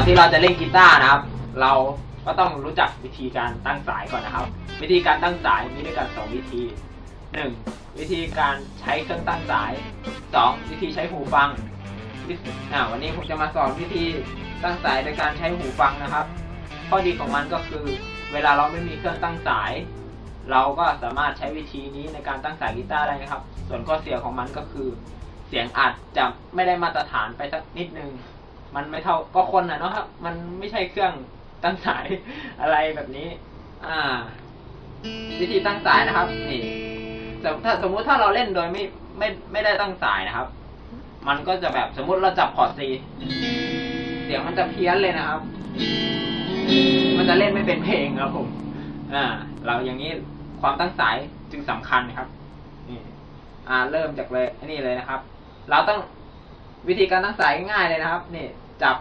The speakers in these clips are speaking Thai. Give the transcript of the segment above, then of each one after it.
อนที่เราจะเล่นกีตาร์นะครับ เราก็ต้องรู้จักวิธีการตั้งสายก่อนนะครับ วิธีการตั้งสายมีด้วยกันสองวิธีหนึ่งวิธีการใช้เครื่องตั้งสายสองวิธีใช้หูฟังอ่าวันนี้ผมจะมาสอนวิธีตั้งสายโดยการใช้หูฟังนะครับ ข้อดีของมันก็คือ เวลาเราไม่มีเครื่องตั้งสาย เราก็สามารถใช้วิธีนี้ในการตั้งสายกีตาร์ได้นะครับ ส่วนข้อเสียของมันก็คือ เสียงอาจจะไม่ได้มาตรฐานไปสักนิดนึง มันไม่เท่าก็คนนะเนาะครับ มันไม่ใช่เครื่องตั้งสายอะไรแบบนี้ อ่า วิธีตั้งสายนะครับ นี่สมถ้าสมมุติถ้าเราเล่นโดยไม่ไม่ไม่ได้ตั้งสายนะครับ มันก็จะแบบสมมุติเราจับคอร์ดซีเสียงมันจะเพี้ยนเลยนะครับ มันจะเล่นไม่เป็นเพลงครับผมอ่า เราอย่างนี้ความตั้งสายจึงสำคัญครับนี่อ่า เริ่มจากเลยนนี้เลยนะครับ เราต้องวิธีการตั้งสายง่ายๆเลยนะครับ นี่ จับ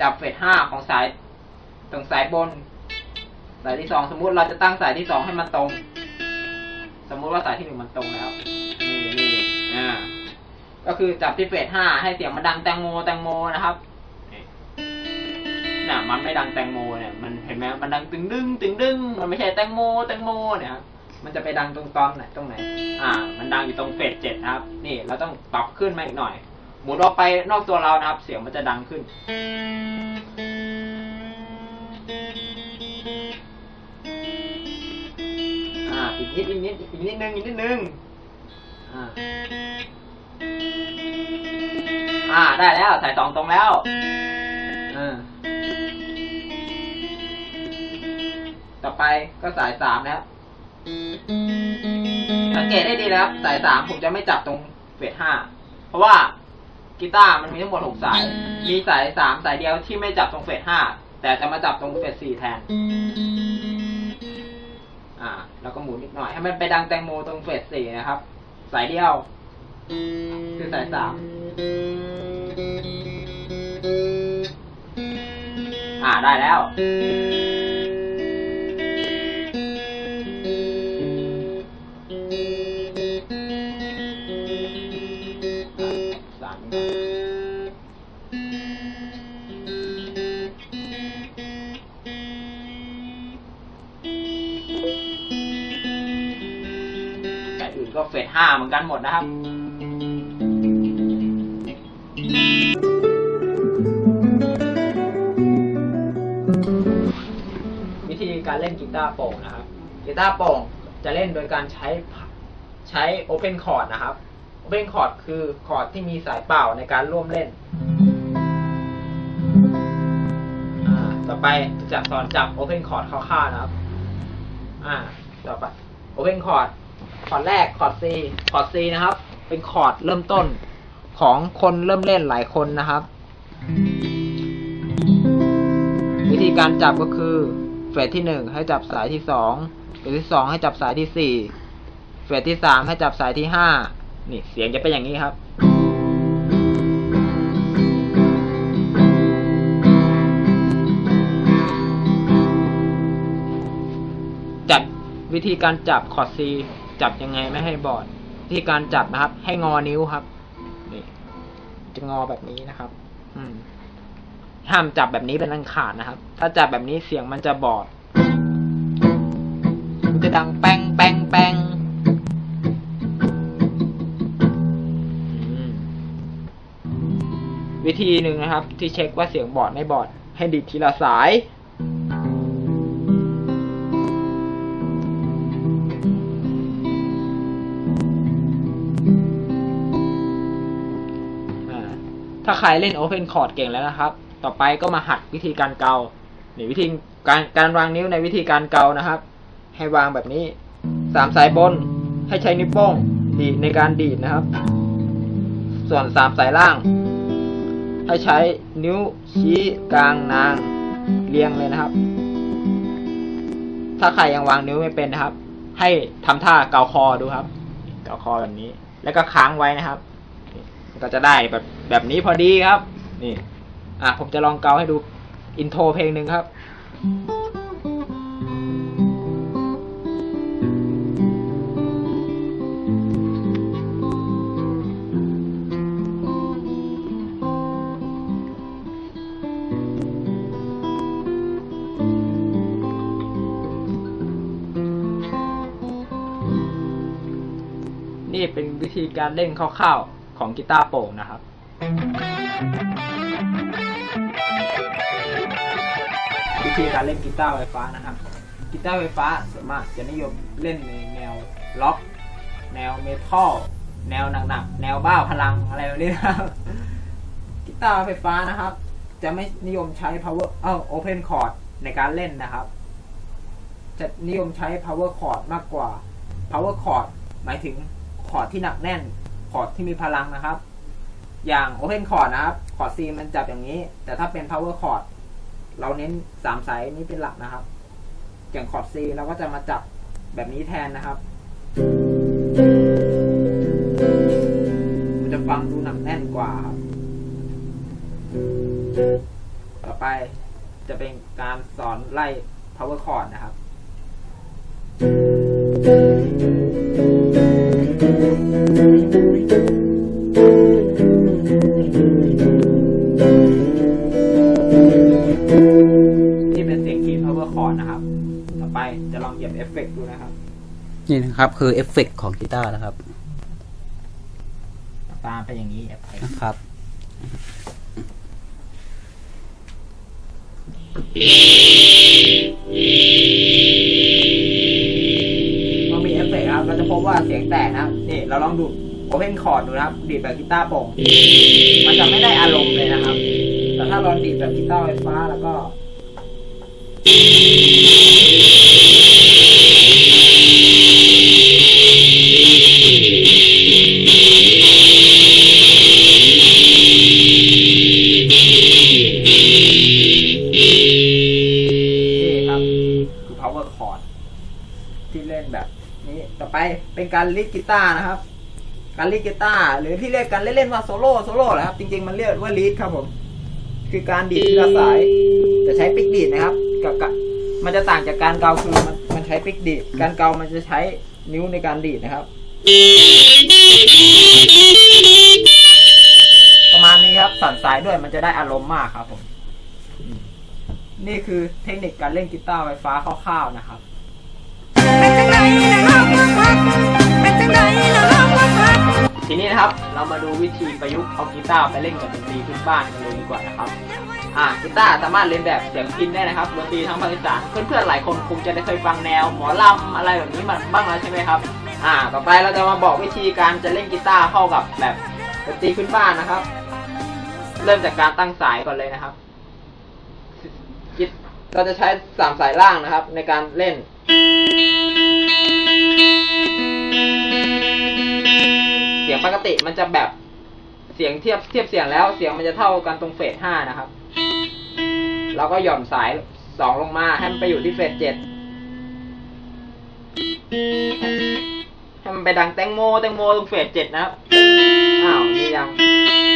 จับเฟสห้าของสายตรงสายบน สายที่สองสมมุติเราจะตั้งสายที่สองให้มันตรง สมมุติว่าสายที่หนึ่งมันตรงแล้วนี่นี่อ่าก็คือจับที่เฟสห้าให้เสียงมันดังแตงโมแตงโมนะครับนี่นะมันไม่ดังแตงโมเนี่ยมันเห็นไหมมันดังตึงดึงตึงดึงมันไม่ใช่แตงโมแตงโมเนี่ยมันจะไปดังตรงตอนไหนตรงไหน อ่า มันดังอยู่ตรงเฟสเจ็ดครับ นี่เราต้องปรับขึ้นมาอีกหน่อย หมุนออกไปนอกตัวเรานะครับ เสียงมันจะดังขึ้น อ่า อีกนิดอีกนิดอีกนิดนึงอีกนิดนึง อ่า อ่า ได้แล้วใส่สองตรงแล้ว อ่า ต่อไปก็สายสามแล้ว สังเกตได้ดีนะครับสายสามผมจะไม่จับตรงเฟสห้า เพราะว่า กีตาร์มันมีทั้งหมดหกสาย มีสายสามสายเดียวที่ไม่จับตรงเฟสห้าแต่จะมาจับตรงเฟสสี่แทน อ่า แล้วก็หมุนนิดหน่อย ให้มันไปดังแตงโมตรงเฟสสี่นะครับ สายเดียว คือสายสามอ่าได้แล้ว แต่อื่นก็เฟสห้าเหมือนกันหมดนะครับวิธีการเล่นกีตาร์โปร่งนะครับกีตาร์โปร่งจะเล่นโดยการใช้ใช้ Open Chord นะครับ Open Chord คือคอร์ดที่มีสายเป่าในการร่วมเล่นอ่าต่อไปจะสอนจับ Open Chord คร่าวๆนะครับ อ่า ต่อไป Open Chord คอร์ดแรกคอร์ด C คอร์ด C นะครับ เป็นคอร์ดเริ่มต้นของคนเริ่มเล่นหลายคนนะครับ วิธีการจับก็คือเฟสที่หนึ่งให้จับสายที่สองเฟสที่สองให้จับสายที่สี่เฟสที่สามให้จับสายที่ห้า นี่เสียงจะเป็นอย่างนี้ครับ จับวิธีการจับคอร์ดซีจับยังไงไม่ให้บอดวิธีการจับนะครับ ให้งอนิ้วครับ นี่ จะงอแบบนี้นะครับ อืมห้ามจับแบบนี้เป็นอันขาดนะครับ ถ้าจับแบบนี้เสียงมันจะบอดมันจะดังแป้งแป้งแป้ง วิธีหนึ่งนะครับ ที่เช็คว่าเสียงบอดไม่บอด ให้ดีดทีละสายอ่าถ้าใครเล่น Open Chord เก่งแล้วนะครับ ต่อไปก็มาหัดวิธีการเกานี่วิธีการการวางนิ้วในวิธีการเกานะครับ ให้วางแบบนี้สามสายบนให้ใช้นิ้วโป้งดีดในการดีดนะครับ ส่วนสามสายล่าง ให้ใช้นิ้วชี้กลางนางเรียงเลยนะครับ ถ้าใครยังวางนิ้วไม่เป็นนะครับ ให้ทำท่าเกาคอดูครับ เกาคอแบบนี้ แล้วก็ค้างไว้นะครับก็จะได้แบบแบบนี้พอดีครับ นี่ อะผมจะลองเกาให้ดูอินโทรเพลงหนึ่งครับ นี่เป็นวิธีการเล่นคร่าวๆของกีตาร์โปร่งนะครับวิธีการเล่นกีตาร์ไฟฟ้านะครับกีตาร์ไฟฟ้าส่วนมากจะนิยมเล่นในแนวล็อก แนวเมทัลแนวหนักๆแนวบ้าพลังอะไรแบบนี้นะครับกีตาร์ไฟฟ้านะครับ จะไม่นิยมใช้ power เอ้า open chord ในการเล่นนะครับ จะนิยมใช้ power chord มากกว่า power chord หมายถึง คอร์ดที่หนักแน่นคอร์ดที่มีพลังนะครับ อย่าง open chord นะครับคอร์ด C มันจับอย่างนี้ แต่ถ้าเป็น power chord เราเน้นสามสายนี้เป็นหลักนะครับ อย่างคอร์ด C เราก็จะมาจับแบบนี้แทนนะครับมันจะฟังดูหนักแน่นกว่าครับ ต่อไปจะเป็นการสอนไล่ power chord นะครับ นี่เป็นเสียงคีย์ power chord นะครับ ต่อไปจะลองเหยียบเอฟเฟกต์ดูนะครับ นี่นะครับ คือเอฟเฟกต์ของกีตาร์นะครับตามไปอย่างนี้เอฟเฟกต์นะครับพอมีเอฟเฟกต์ครับ เราจะพบว่าเสียงแตกนะครับนี่เราลองดู โอเพนคอร์ดดูนะครับ ดีดแบบกีตาร์โปร่งมันจะไม่ได้อารมณ์เลยนะครับ แต่ถ้าเราดีดแบบกีตาร์ไฟฟ้าแล้วก็นี่ครับคือ power chord ที่เล่นแบบนี้ต่อไปเป็นการลีดกีตาร์นะครับ การลีดกีตาร์หรือที่เรียกกันเล่นๆว่าโซโล่โซโล่แหละครับ จริงๆมันเรียกว่าลีดครับผม คือการดีดทีละสาย จะใช้ปิกดีดนะครับกับกับมันจะต่างจากการเกาคือมันมันใช้ปิกดีดการเกามันจะใช้นิ้วในการดีดนะครับ ประมาณนี้ครับสั่นสายด้วยมันจะได้อารมณ์มากครับผม นี่คือเทคนิคการเล่นกีตาร์ไฟฟ้าคร่าวๆนะครับ เป็นจังไดนะน้องว่าพักเป็นจังไดนะ ทีนี้นะครับเรามาดูวิธีประยุกต์เอากีตาร์ไปเล่นกับดนตรีพื้นบ้านกันเลยดีกว่านะครับอ่ากีตาร์สามารถเล่นแบบเสียงพินได้นะครับดนตรีทางภาคอีสานเพื่อนๆหลายคนคงจะได้เคยฟังแนวหมอลำอะไรแบบนี้มาบ้างแล้วใช่ไหมครับอ่า ต่อไปเราจะมาบอกวิธีการจะเล่นกีตาร์เข้ากับแบบดนตรีพื้นบ้านนะครับ เริ่มจากการตั้งสายก่อนเลยนะครับเราจะใช้สามสายล่างนะครับ ในการเล่น ปกติมันจะแบบเสียงเทียบเทียบเสียงแล้ว เสียงมันจะเท่ากันตรงเฟสห้านะครับ เราก็หย่อนสายสองลงมาให้มันไปอยู่ที่เฟสเจ็ดให้มันไปดังแตงโมแตงโมตรงเฟสเจ็ดนะครับอ้าวนี่ยัง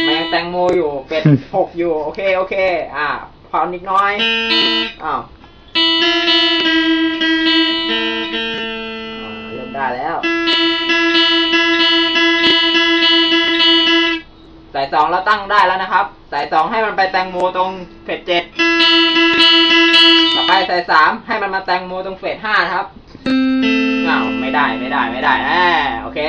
มันยังแตงโมอยู่เฟสหกอยู่โอเคโอเค อ่าพอนิดน้อยอ้าวเริ่มได้แล้วายสองเราตั้งได้แล้วนะครับ สายสองให้มันไปแตงโมตรงเฟสเจ็ดต่อไปสายสามให้มันมาแตงโมตรงเฟสห้าครับอ้าวไม่ได้ไม่ได้ไม่ได้แน่โอเค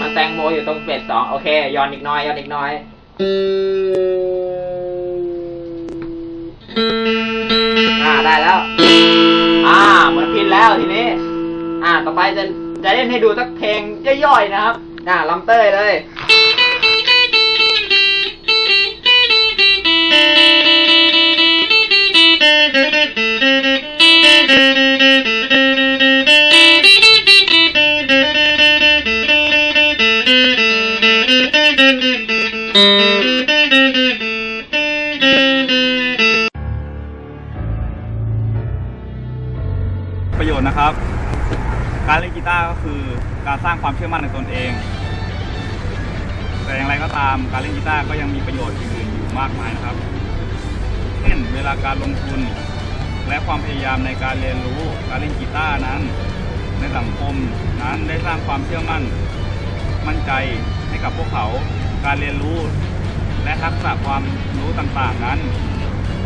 มันแตงโมอยู่ตรงเฟสสองโอเคย้อนอีกหน้อยย้อนอีกหน้อยอ่าได้แล้ว อ่าเหมือนพินแล้วทีนี้ อ่าต่อไปจะจะเล่นให้ดูสักเพลงย่อยๆนะครับ อ่าลำเต้ยเลยประโยชน์นะครับ การเล่นกีตาร์ก็คือ การสร้างความเชื่อมั่นในตนเอง แต่อย่างไรก็ตามการเล่นกีตาร์ก็ยังมีประโยชน์อื่นๆอยู่มากมายนะครับ เช่นเวลาการลงทุน และความพยายามในการเรียนรู้การเล่นกีตาร์นั้น ในสังคมนั้นได้สร้างความเชื่อมั่น มั่นใจให้กับพวกเขาการเรียนรู้ และทักษะความรู้ต่างๆนั้น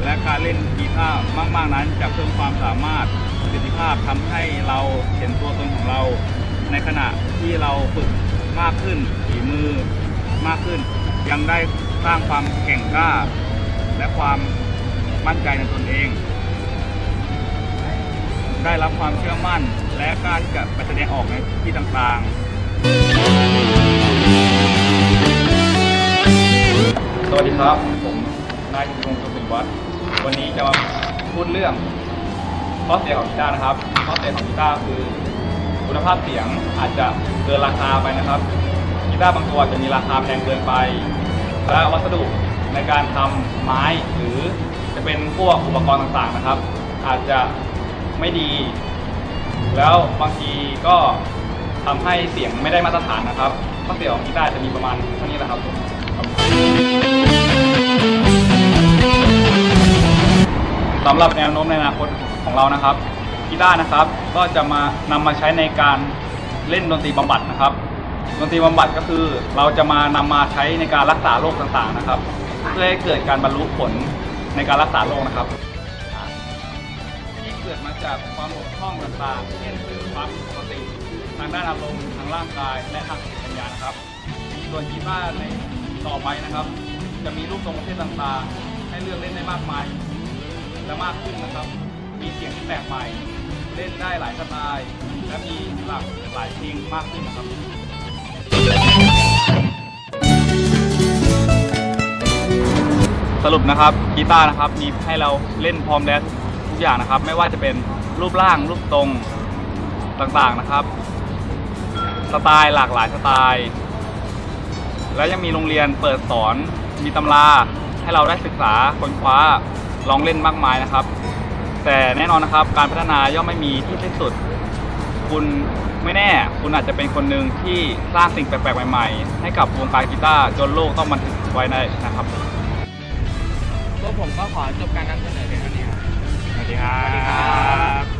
และการเล่นกีตาร์มากๆนั้นจะเพิ่มความสามารถประสิทธิภาพทำให้เราเห็นตัวตนของเรา ในขณะที่เราฝึกมากขึ้นฝีมือมากขึ้น ยังได้สร้างความเก่งกล้า และความมั่นใจในตนเอง ได้รับความเชื่อมั่นและกล้าที่จะไปแสดงออกในที่ต่างๆ สวัสดีครับ ผมนายกิติพงศ์สุขวัฒน์วันนี้จะมาพูดเรื่องข้อเสียของกีตาร์นะครับข้อเสียของกีตาร์คือ คุณภาพเสียงอาจจะเกินราคาไปนะครับกีตาร์บางตัวจะมีราคาแพงเกินไป และวัสดุในการทำไม้หรือจะเป็นพวกอุปกรณ์ต่างๆนะครับ อาจจะไม่ดี แล้วบางทีก็ทำให้เสียงไม่ได้มาตรฐานนะครับข้อเสียของกีตาร์จะมีประมาณเท่านี้แหละครับสำหรับแนวโน้มในอนาคตของเรานะครับ กีตาร์นะครับ ก็จะมานำมาใช้ในการเล่นดนตรีบำบัดนะครับ ดนตรีบำบัดก็คือเราจะมานำมาใช้ในการรักษาโรคต่างๆนะครับ เพื่อให้เกิดการบรรลุผลในการรักษาโรคนะครับที่เกิดมาจากความบกพร่องต่างๆเช่นคือความผิดปกติทางด้านอารมณ์ทางร่างกายและทางสติปัญญานะครับ ส่วนกีตาร์ในต่อไปนะครับ จะมีรูปทรงประเภทต่างๆ ให้เลือกเล่นได้มากมายและมากขึ้นนะครับ มีเสียงที่แปลกใหม่ เล่นได้หลายสไตล์และมีหลากหลายเพลงมากขึ้นครับสรุปนะครับกีตาร์นะครับมีให้เราเล่นพร้อมแล้วทุกอย่างนะครับ ไม่ว่าจะเป็นรูปร่างรูปทรงต่างๆนะครับ สไตล์หลากหลายสไตล์ แล้วยังมีโรงเรียนเปิดสอนมีตำราให้เราได้ศึกษาค้นคว้าลองเล่นมากมายนะครับ แต่แน่นอนนะครับการพัฒนาย่อมไม่มีที่สิ้นสุด คุณไม่แน่ คุณอาจจะเป็นคนหนึ่งที่สร้างสิ่งแปลกๆใหม่ๆ ให้กับวงการกีตาร์จนโลกต้องบันทึกไว้ได้นะครับพวกผมก็ขอจบการนำเสนอเพียงเท่านี้ครับสวัสดีครับ